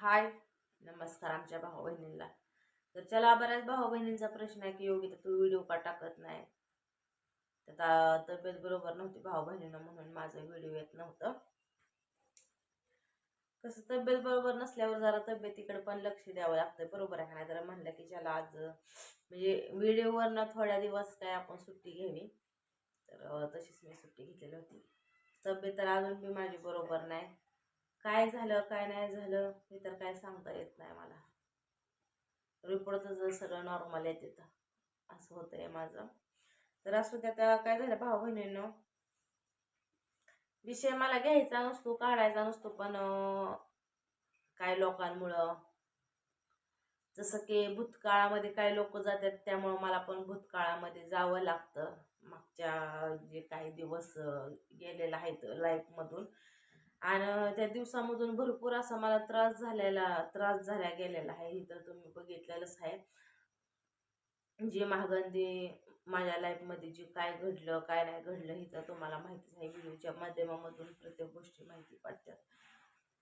हाय नमस्कार आमच्या भाऊ बहिणींना. तर चला बऱ्याच भाऊ बहिणींचा प्रश्न आहे की योगी तू व्हिडिओ का टाकत नाही? आता तब्येत बरोबर नव्हती भाऊ बहिणीनं म्हणून माझं व्हिडिओ येत नव्हतं. कसं तब्येत बरोबर नसल्यावर जरा तब्येतीकडे पण लक्ष द्यावं लागतं बरोबर आहे नाही? जरा म्हणलं की चला आज म्हणजे व्हिडिओवरनं थोड्या दिवस काय आपण सुट्टी घ्यावी. तर तशीच मी सुट्टी घेतलेली होती. तब्येत तर अजून बी माझी बरोबर नाही. काय झालं काय नाही झालं हे तर काय सांगता येत नाही मला. रिपोर्टचं सगळं नॉर्मल येत येतं असं होतं आहे माझं. तर असं त्यात काय झालं भाऊ बहिणींनो? विषय मला घ्यायचा नसतो काढायचा नसतो पण काय लोकांमुळं जसं की भूतकाळामध्ये काही लोक जातात त्यामुळं मला पण भूतकाळामध्ये जावं लागतं. मागच्या जे काही दिवस गेलेलं आहेत लाईफमधून आणि त्या दिवसामधून भरपूर असा मला त्रास झालेला त्रास झाला गेलेला आहे. इथं तुम्ही बघितलेलंच आहे. जे महागंदी माझ्या लाईफमध्ये जे काय घडलं काय नाही घडलं हे तर तुम्हाला माहितीच आहे. व्हिडिओच्या माध्यमामधून प्रत्येक गोष्टी माहिती पडतात.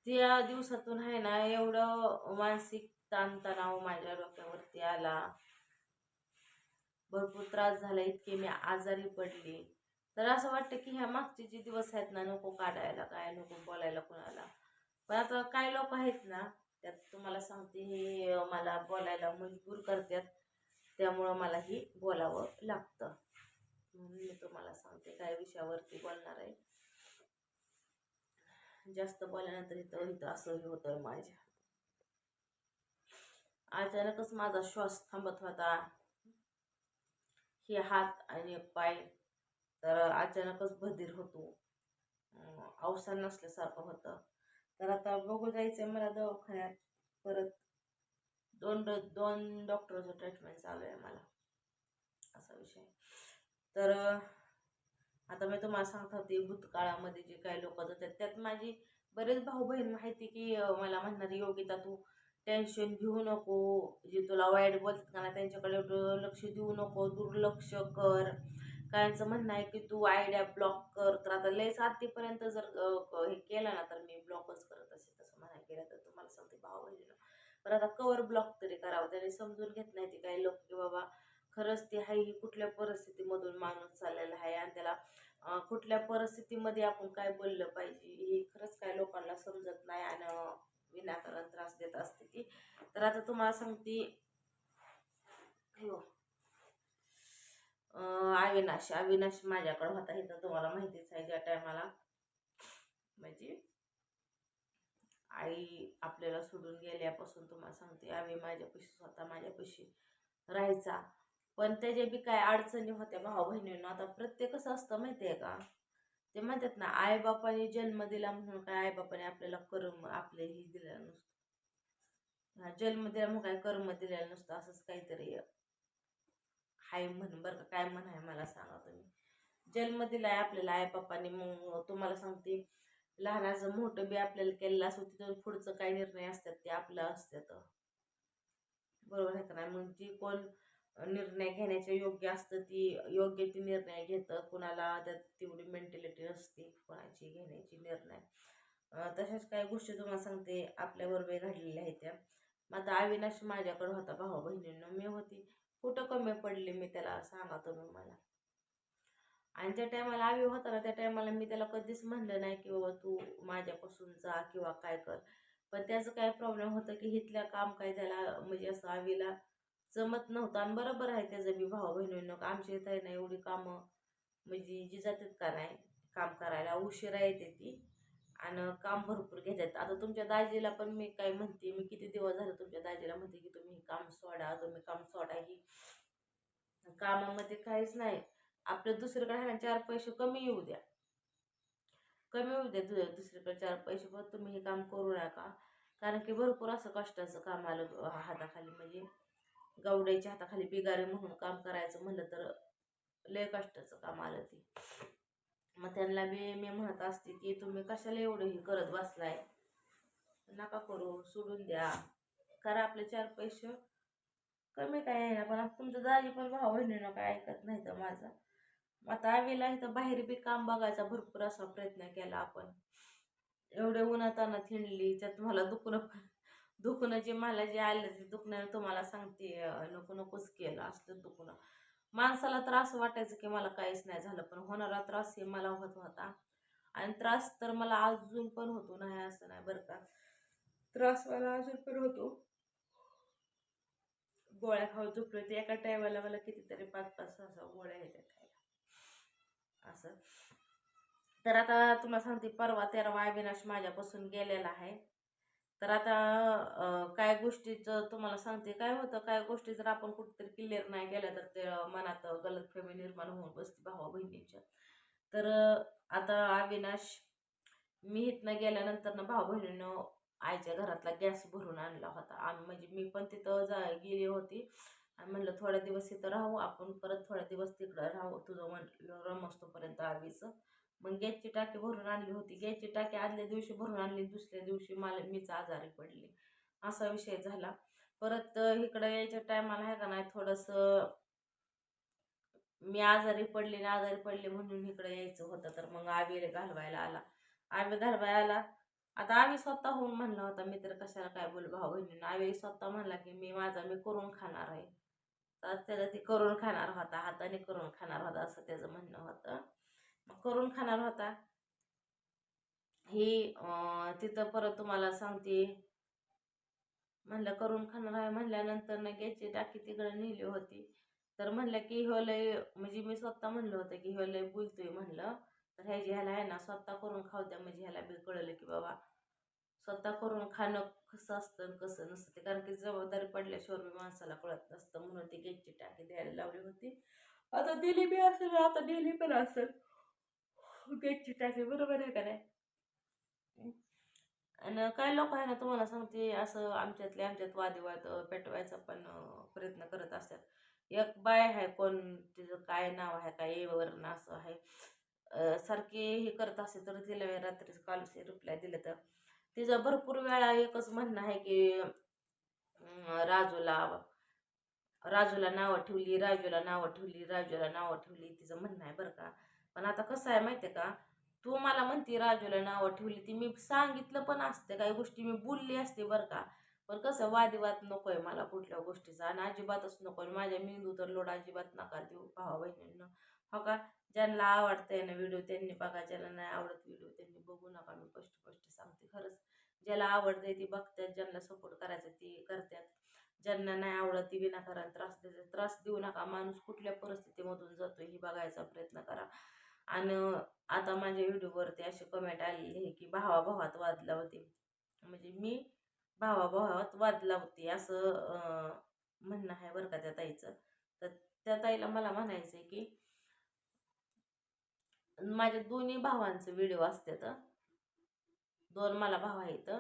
त्या दिवसातून आहे ना एवढं मानसिक ताणतणाव माझ्या डोक्यावरती आला. भरपूर त्रास झाला. इतके मी आजारी पडली. तर असं वाटतं की ह्या मागचे जे दिवस आहेत ना नको काढायला काय नको बोलायला कोणाला. पण आता काय लोक आहेत ना त्यात तुम्हाला सांगते हे मला बोलायला मजबूर करतात. त्यामुळं मला ही बोलावं लागतं. म्हणून मी तुम्हाला सांगते काय विषयावरती बोलणार आहे. जास्त बोलल्यानंतर इथं इथं असं हे होतं माझ्या. अचानकच माझा श्वास थांबत होता. हे हात आणि पाय तर अचानकच बधीर होतो. अवसान नसल्यासारखं होतं. तर आता बघू जायचं आहे मला दवाखान्यात. परत दोन ड दोन डॉक्टरचं ट्रीटमेंट चालू आहे मला. असा विषय. तर आता मी तुम्हाला सांगत होते भूतकाळामध्ये जे काही लोक जातात त्यात माझी बरेच भाऊ बहीण माहिती की मला म्हणणारी योगिता तू टेन्शन घेऊ नको. जे तुला वाईट बोलतात का ना त्यांच्याकडे एवढं लक्ष देऊ नको. दुर्लक्ष कर. कायांचं म्हणणं आहे की तू आयडिया ब्लॉक कर. तर आता लयच आधीपर्यंत जर हे केलं ना तर मी ब्लॉकच करत असेल तसं म्हणाय केलं तर तुम्हाला सांगते भाव बहिणीनं. पण आता कवर ब्लॉक तरी करावं. त्याने समजून घेत नाही ते काही लोक की बाबा खरंच ते आहे ही कुठल्या परिस्थितीमधून माणूस चाललेला आहे आणि त्याला कुठल्या परिस्थितीमध्ये आपण काय बोललं पाहिजे हे खरंच काय लोकांना समजत नाही आणि विनाकारण त्रास देत असते ती. तर आता तुम्हाला सांगते हो अं, अविनाश अविनाश माझ्याकडे होता हे तर तुम्हाला माहितीच आहे ज्या टायमाला म्हणजे आई आपल्याला सोडून गेल्यापासून तुम्हाला सांगते आम्ही माझ्यापाशी स्वतः माझ्यापाशी राहायचा. पण त्याच्या बी काय अडचणी होत्या भाऊ बहिणींना. आता प्रत्येक कसं असतं माहिती आहे का? ते म्हणतात ना आईबापाने जन्म दिला म्हणून काय आईबापाने आपल्याला कर्म आपले हे दिलेलं नसतं. हा जन्म दिला म्हणून काय कर्म दिलेलं नसतं असंच काहीतरी हाय म्हण बरं का काय म्हण आहे मला सांगा तुम्ही. जन्म दिला आहे आपल्याला आईबापाने मग तुम्हाला सांगते लहानाचं मोठं बी आपल्याला केलेलं असं तिथून पुढचं काय निर्णय असतात ते आपलं असतात. बरोबर आहे का नाही? मग जी कोण निर्णय घेण्याचे योग्य असतं ती योग्य ती निर्णय घेतं कुणाला त्यात तेवढी मेंटॅलिटी नसते कोणाची घेण्याची निर्णय. तशाच काही गोष्टी तुम्हाला सांगते आपल्याबरोबर घडलेल्या आहेत त्या. मग आता अविनाश माझ्याकडे होता भाऊ बहिणींना मी होती. कुठं कमी पडले मी त्याला सांगा तुम्ही मला. आणि त्या टायमाला आवी होता ना त्या टायमाला मी त्याला कधीच म्हणलं नाही की बाबा तू माझ्यापासून जा किंवा काय कर. पण त्याचं काय प्रॉब्लेम होतं की इथल्या काम काय त्याला म्हणजे असं आवीला जमत नव्हतं. आणि बरोबर आहे त्याचं मी भाऊ बहिणीनं आमच्या इथं आहे ना एवढी कामं म्हणजे जी जातात का नाही काम करायला उशिरा येते ती. आणि काम भरपूर घेतात. आता तुमच्या दाजीला पण मी काय म्हणते मी किती दिवस झाले तुमच्या दाजीला म्हणते की तुम्ही हे काम सोडा तुम्ही काम सोडा. ही कामामध्ये काहीच नाही. आपलं दुसरीकडे आहे चार पैसे कमी येऊ द्या. कमी येऊ द्या दु- दुसरीकडे चार पैसे पण तुम्ही हे काम करू नका. कारण की भरपूर असं कष्टाचं काम आलं हाताखाली. म्हणजे गवड्याच्या हाताखाली बिगारे म्हणून काम करायचं म्हणलं तर लय कष्टाचं काम आलं ते. मग त्यांना बी मी म्हणत असते की तुम्ही कशाला एवढं हे करत बसलाय? नका करू सोडून द्या. करा आपले चार पैसे कमी काय आहे ना पण तुमचं दाजी पण भाऊ बहिणीनं काय ऐकत नाही तर माझा. मग आता आवीला इथं बाहेर बी काम बघायचा भरपूर असा प्रयत्न केला आपण. एवढे उन्हाताना थिंडली त्यात मला दुखणं पण दुखणं जे मला जे आलं ते दुखण्यानं तुम्हाला सांगते नको नकोच केलं असलं दुखणं. माणसाला त्रास वाटायचं की मला काहीच नाही झालं पण होणारा त्रास हे मला होत होता. आणि त्रास तर मला अजून पण होतो नाही असं नाही बरं का. त्रास मला अजून पण होतो. गोळ्या खाऊ झोपले ते एका टायमाला मला कितीतरी पाच पाच सहा सहा गोळ्या येतात खायला. असं. तर आता तुम्हाला सांगते परवा तेरावा अविनाश माझ्यापासून गेलेला आहे. तर आता काय गोष्टीचं तुम्हाला सांगते. काय होतं काय गोष्टी जर आपण कुठेतरी क्लिअर नाही केल्या तर ते मनात गलतफहमी निर्माण होऊन बसते भावा बहिणीच्या. तर आता अविनाश मी इथनं गेल्यानंतर ना भाऊ बहिणीनं आईच्या घरातला गॅस भरून आणला होता. आम्ही म्हणजे मी पण तिथं जा गेली होती. आणि म्हणलं थोड्या दिवस इथं राहू आपण परत थोड्या दिवस तिकडं राहू. तुझं म्हणलं रमस्तोपर्यंत आवीचं. मग गॅसची टाकी भरून आणली होती. गॅसची टाकी आदल्या दिवशी भरून आणली दुसऱ्या दिवशी मला मीच आजारी पडली. असा विषय झाला. परत इकडं यायच्या टायमाला आहे का नाही थोडंसं मी आजारी पडली ना आजारी पडले म्हणून इकडं यायचं होतं. तर मग आवीला घालवायला आला. आवी घालवायला आला. आता आवी होऊन म्हणला होता मी तर कशाला काय बोल भाऊ बहिणीनं? आवी स्वतः म्हणला की मी माझा मी करून खाणार आहे. तर त्याला ती करून खाणार होता हाताने करून खाणार होता असं त्याचं म्हणणं होतं. करून खाणार होता. ही तिथं परत तुम्हाला सांगते. म्हणलं करून खाणार आहे म्हणल्यानंतर ना गॅसची टाकी तिकडे नेली होती. तर म्हणलं की ह्यो लय म्हणजे मी स्वतः म्हणलं होतं की ह्यो लय बोलतोय म्हणलं. तर ह्याची ह्याला आहे ना स्वतः करून खाऊ द्या म्हणजे ह्याला बी कळलं की बाबा स्वतः करून खाणं कसं असतं कसं नसतं ते. कारण की जबाबदारी पडल्याशिवाय मी माणसाला कळत नसतं. म्हणून ती गॅसची टाकी द्यायला लावली होती. आता दिली बी असेल आता दिली पण असेल. गॅसची टाकी बरोबर आहे का नाही? आणि काही लोक आहे ना तुम्हाला सांगते असं आमच्यातले आमच्यात वादविवाद पेटवायचा पण प्रयत्न करत असतात. एक बाय आहे कोण तिचं काय नाव आहे काय वर्ण असं आहे. सारखे हे करत असेल तर तिला मी रात्री कालचे रिप्लाय दिलं तर. तिचं भरपूर वेळा एकच म्हणणं आहे की राजूला राजूला नावं ठेवली राजूला नावं ठेवली राजूला नावं ठेवली तिचं म्हणणं आहे बरं का. पण आता कसं आहे माहिती आहे का? तू मला म्हणते राजूला नावं ठेवली ती मी सांगितलं पण असते काही गोष्टी मी बोलली असते बरं का. पण कसं वादिवाद नको आहे मला कुठल्या गोष्टीचा आणि अजिबातच नको आहे माझ्या मेंदू तर लोड अजिबात नका देऊ भावा बहिणींना. हो का? ज्यांना आवडतंय ना व्हिडिओ त्यांनी बघा ज्यांना नाही आवडत व्हिडिओ त्यांनी बघू नका. मी स्पष्ट स्पष्ट सांगते खरंच. ज्याला आवडते ती बघतात ज्यांना सपोर्ट करायचं ती करतात. ज्यांना नाही आवडत ती विनाकारण त्रास देते त्रास देऊ नका. माणूस कुठल्या परिस्थितीमधून जातो ही बघायचा प्रयत्न करा. आणि आता माझ्या व्हिडिओवरती अशी कमेंट आलेली आहे की भावाभावात वादला वाद लावते म्हणजे मी भावाभावात वादला वाद लावते असं म्हणणं आहे बरं का त्या ताईचं. तर त्या ताईला मला म्हणायचं आहे की माझ्या दोन्ही भावांचं व्हिडिओ असतात दोन मला भाव आहेत.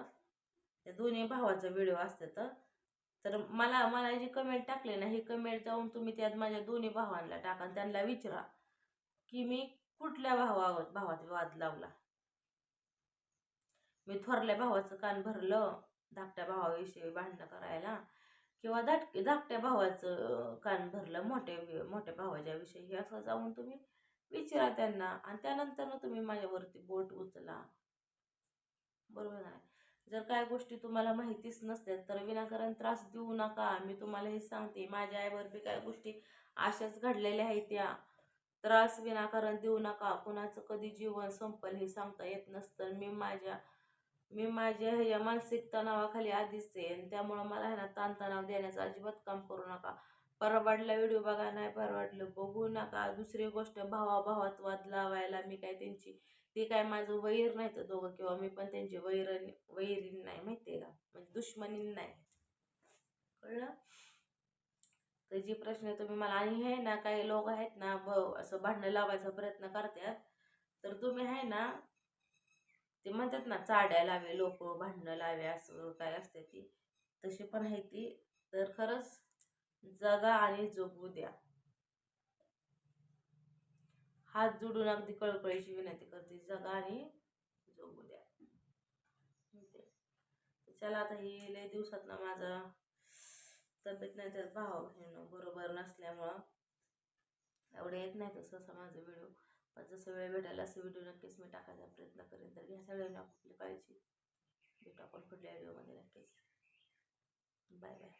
त्या दोन्ही भावाचा व्हिडिओ असतात तर तर मला मला जी कमेंट टाकली ना हे कमेंट जाऊन तुम्ही त्यात माझ्या दोन्ही भावांना टाका त्यांना विचारा की मी कुठल्या भावा भावात वाद लावला? मी थोरल्या भावाचं कान भरलं धाकट्या भावाविषयी भांडणं करायला किंवा धाट धाकट्या भावाचं कान भरलं मोठ्या मोठ्या भावाच्या विषयी हे असं जाऊन तुम्ही विचारा त्यांना आणि त्यानंतर तुम्ही माझ्यावरती बोट उचला. बरोबर नाही जर काय गोष्टी तुम्हाला माहितीच नसतात तर विनाकारण त्रास देऊ नका. मी तुम्हाला हे सांगते माझ्या आईवर बी काय गोष्टी अशाच घडलेल्या आहेत त्या. त्रास विनाकारण देऊ नका. कुणाचं कधी जीवन संपल हे सांगता येत नसतं. मी माझ्या मी माझ्या ह्या मानसिक तणावाखाली आधीच आहे आणि त्यामुळं मला आहे ताणतणाव देण्याचं अजिबात काम करू नका. परवडला व्हिडिओ बघा नाही परवडलं बघू नका. दुसरी गोष्ट भावाभावात वाद लावायला मी काय त्यांची ते काय माझं वैर नाही तर दोघं किंवा मी पण त्यांची वैर वैरीण नाही माहिती आहे का? म्हणजे दुश्मनी नाही. कळलं? तर जी प्रश्न तुम्ही मला आणि हे ना काही लोक आहेत ना भाऊ असं भांडणं लावायचा प्रयत्न करतात. तर तुम्ही आहे ना ते म्हणतात ना चाड्या लावे लोक भांडणं लावे असं काय असते ती. तशी पण आहे ती. तर खरंच जगा आणि जगू द्या. हात जोडून अगदी कळकळीची विनंती करते जगा आणि जगू द्या. चला आता हे लय दिवसात ना माझा तब्येत नाही तर भाव बहिणीनं बरोबर नसल्यामुळं एवढे येत नाही तसं असा माझं व्हिडिओ पण जसं वेळ भेटायला असं व्हिडिओ नक्कीच मी टाकायचा प्रयत्न करेन. तर घ्या सगळ्यांना कुठली काळजी. भेटू आपण कुठल्या व्हिडिओमध्ये नक्कीच. Bye bye